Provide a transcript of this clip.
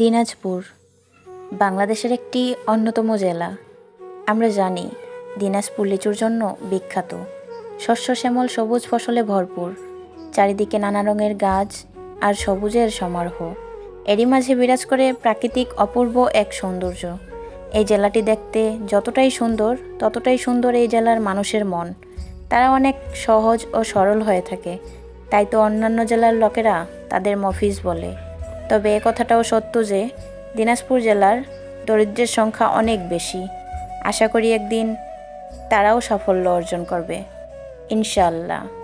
দিনাজপুর, বাংলাদেশের একটি অন্যতম জেলা। আমরা জানি, দিনাজপুর লিচুর জন্য বিখ্যাত। শস্য, শ্যামল, সবুজ ফসলে ভরপুর। চারিদিকে নানা রঙের গাছ আর সবুজের সমারোহ। এরই মাঝে বিরাজ করে প্রাকৃতিক অপূর্ব এক সৌন্দর্য। এই জেলাটি দেখতে যতটাই সুন্দর, ততটাই সুন্দর এই জেলার মানুষের মন। তারা অনেক সহজ ও সরল হয়ে থাকে। তাই তো অন্যান্য জেলার লোকেরা তাদের মফিজ বলে। তবে এ কথাটাও সত্য যে দিনাজপুর জেলার দরিদ্রের সংখ্যা অনেক বেশি। আশা করি একদিন তারাও সাফল্য অর্জন করবে। ইনশাআল্লাহ।